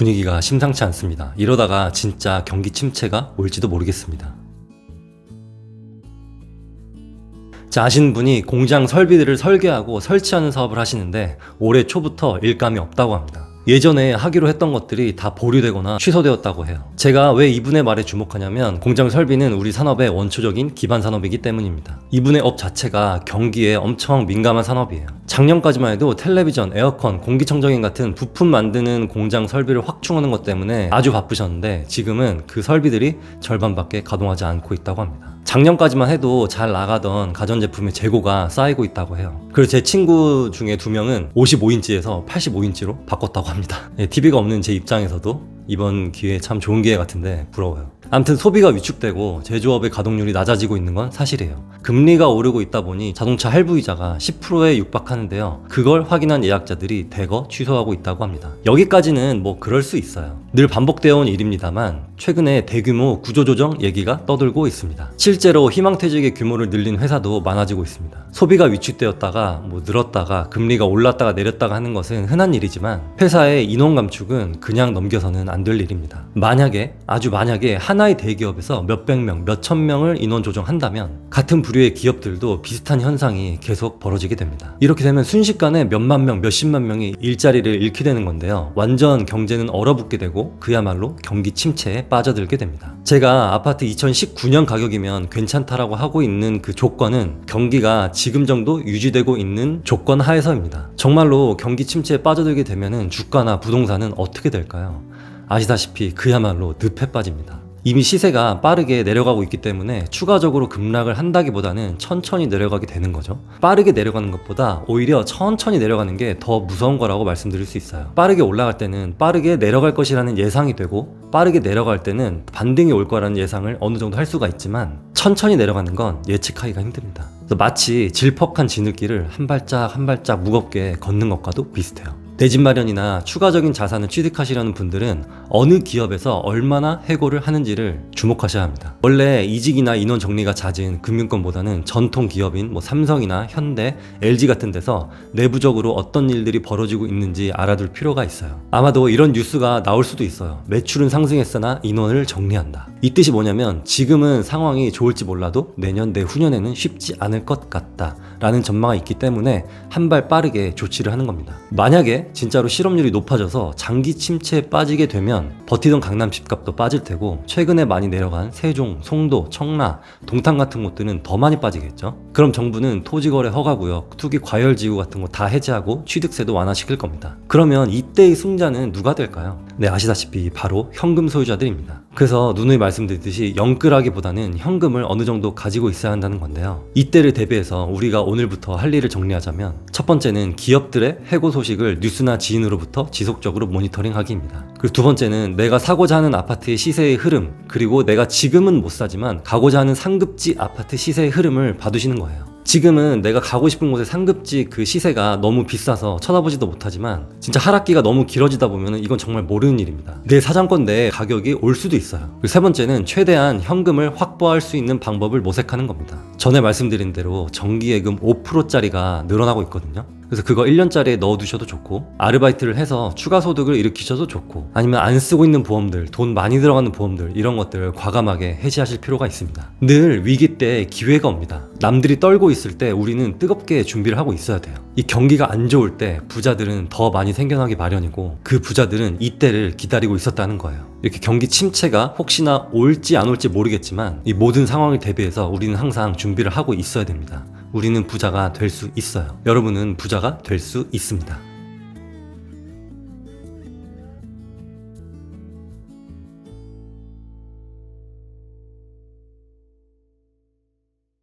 분위기가 심상치 않습니다. 이러다가 진짜 경기 침체가 올지도 모르겠습니다. 자, 아시는 분이 공장 설비들을 설계하고 설치하는 사업을 하시는데 올해 초부터 일감이 없다고 합니다. 예전에 하기로 했던 것들이 다 보류되거나 취소되었다고 해요. 제가 왜 이분의 말에 주목하냐면 공장 설비는 우리 산업의 원초적인 기반 산업이기 때문입니다. 이분의 업 자체가 경기에 엄청 민감한 산업이에요. 작년까지만 해도 텔레비전, 에어컨, 공기청정기 같은 부품 만드는 공장 설비를 확충하는 것 때문에 아주 바쁘셨는데 지금은 그 설비들이 절반밖에 가동하지 않고 있다고 합니다. 작년까지만 해도 잘 나가던 가전제품의 재고가 쌓이고 있다고 해요. 그리고 제 친구 중에 두 명은 55인치에서 85인치로 바꿨다고 합니다. TV가 없는 제 입장에서도 이번 기회에 참 좋은 기회 같은데 부러워요. 아무튼 소비가 위축되고 제조업의 가동률이 낮아지고 있는 건 사실이에요. 금리가 오르고 있다 보니 자동차 할부 이자가 10%에 육박하는데요. 그걸 확인한 예약자들이 대거 취소하고 있다고 합니다. 여기까지는 뭐 그럴 수 있어요. 늘 반복되어 온 일입니다만 최근에 대규모 구조조정 얘기가 떠들고 있습니다. 실제로 희망퇴직의 규모를 늘린 회사도 많아지고 있습니다. 소비가 위축되었다가 뭐 늘었다가 금리가 올랐다가 내렸다가 하는 것은 흔한 일이지만 회사의 인원 감축은 그냥 넘겨서는 안 될 일입니다. 만약에 아주 만약에 하나의 대기업에서 몇백 명, 몇천 명을 인원 조정한다면 같은 부류의 기업들도 비슷한 현상이 계속 벌어지게 됩니다. 이렇게 되면 순식간에 몇만 명, 몇십만 명이 일자리를 잃게 되는 건데요. 완전 경제는 얼어붙게 되고 그야말로 경기 침체에 빠져들게 됩니다. 제가 아파트 2019년 가격이면 괜찮다라고 하고 있는 그 조건은 경기가 지금 정도 유지되고 있는 조건 하에서입니다. 정말로 경기 침체에 빠져들게 되면은 주가나 부동산은 어떻게 될까요? 아시다시피 그야말로 늪에 빠집니다. 이미 시세가 빠르게 내려가고 있기 때문에 추가적으로 급락을 한다기보다는 천천히 내려가게 되는 거죠. 빠르게 내려가는 것보다 오히려 천천히 내려가는 게 더 무서운 거라고 말씀드릴 수 있어요. 빠르게 올라갈 때는 빠르게 내려갈 것이라는 예상이 되고 빠르게 내려갈 때는 반등이 올 거라는 예상을 어느 정도 할 수가 있지만 천천히 내려가는 건 예측하기가 힘듭니다. 마치 질퍽한 지느길을 한 발짝 한 발짝 무겁게 걷는 것과도 비슷해요. 내 집 마련이나 추가적인 자산을 취득하시려는 분들은 어느 기업에서 얼마나 해고를 하는지를 주목하셔야 합니다. 원래 이직이나 인원 정리가 잦은 금융권보다는 전통 기업인 뭐 삼성이나 현대, LG 같은 데서 내부적으로 어떤 일들이 벌어지고 있는지 알아둘 필요가 있어요. 아마도 이런 뉴스가 나올 수도 있어요. 매출은 상승했으나 인원을 정리한다. 이 뜻이 뭐냐면 지금은 상황이 좋을지 몰라도 내년, 내후년에는 쉽지 않을 것 같다. 라는 전망이 있기 때문에 한 발 빠르게 조치를 하는 겁니다. 만약에 진짜로 실업률이 높아져서 장기 침체에 빠지게 되면 버티던 강남 집값도 빠질 테고 최근에 많이 내려간 세종, 송도, 청라, 동탄 같은 곳들은 더 많이 빠지겠죠. 그럼 정부는 토지거래 허가구역, 투기 과열 지구 같은 거 다 해제하고 취득세도 완화시킬 겁니다. 그러면 이때의 승자는 누가 될까요? 네, 아시다시피 바로 현금 소유자들입니다. 그래서 누누이 말씀드렸듯이 영끌하기보다는 현금을 어느 정도 가지고 있어야 한다는 건데요. 이때를 대비해서 우리가 오늘부터 할 일을 정리하자면 첫 번째는 기업들의 해고 소식을 뉴스나 지인으로부터 지속적으로 모니터링하기입니다. 그리고 두 번째는 내가 사고자 하는 아파트의 시세의 흐름 그리고 내가 지금은 못 사지만 가고자 하는 상급지 아파트 시세의 흐름을 봐두시는 거예요. 지금은 내가 가고 싶은 곳의 상급지 그 시세가 너무 비싸서 쳐다보지도 못하지만 진짜 하락기가 너무 길어지다 보면 이건 정말 모르는 일입니다. 내 사장권 내에 가격이 올 수도 있어요. 세 번째는 최대한 현금을 확보할 수 있는 방법을 모색하는 겁니다. 전에 말씀드린 대로 정기예금 5%짜리가 늘어나고 있거든요. 그래서 그거 1년짜리에 넣어 두셔도 좋고 아르바이트를 해서 추가 소득을 일으키셔도 좋고 아니면 안 쓰고 있는 보험들 돈 많이 들어가는 보험들 이런 것들을 과감하게 해지하실 필요가 있습니다. 늘 위기 때 기회가 옵니다. 남들이 떨고 있을 때 우리는 뜨겁게 준비를 하고 있어야 돼요. 이 경기가 안 좋을 때 부자들은 더 많이 생겨나기 마련이고 그 부자들은 이때를 기다리고 있었다는 거예요. 이렇게 경기 침체가 혹시나 올지 안 올지 모르겠지만 이 모든 상황을 대비해서 우리는 항상 준비를 하고 있어야 됩니다 우리는 부자가 될 수 있어요. 여러분은 부자가 될 수 있습니다.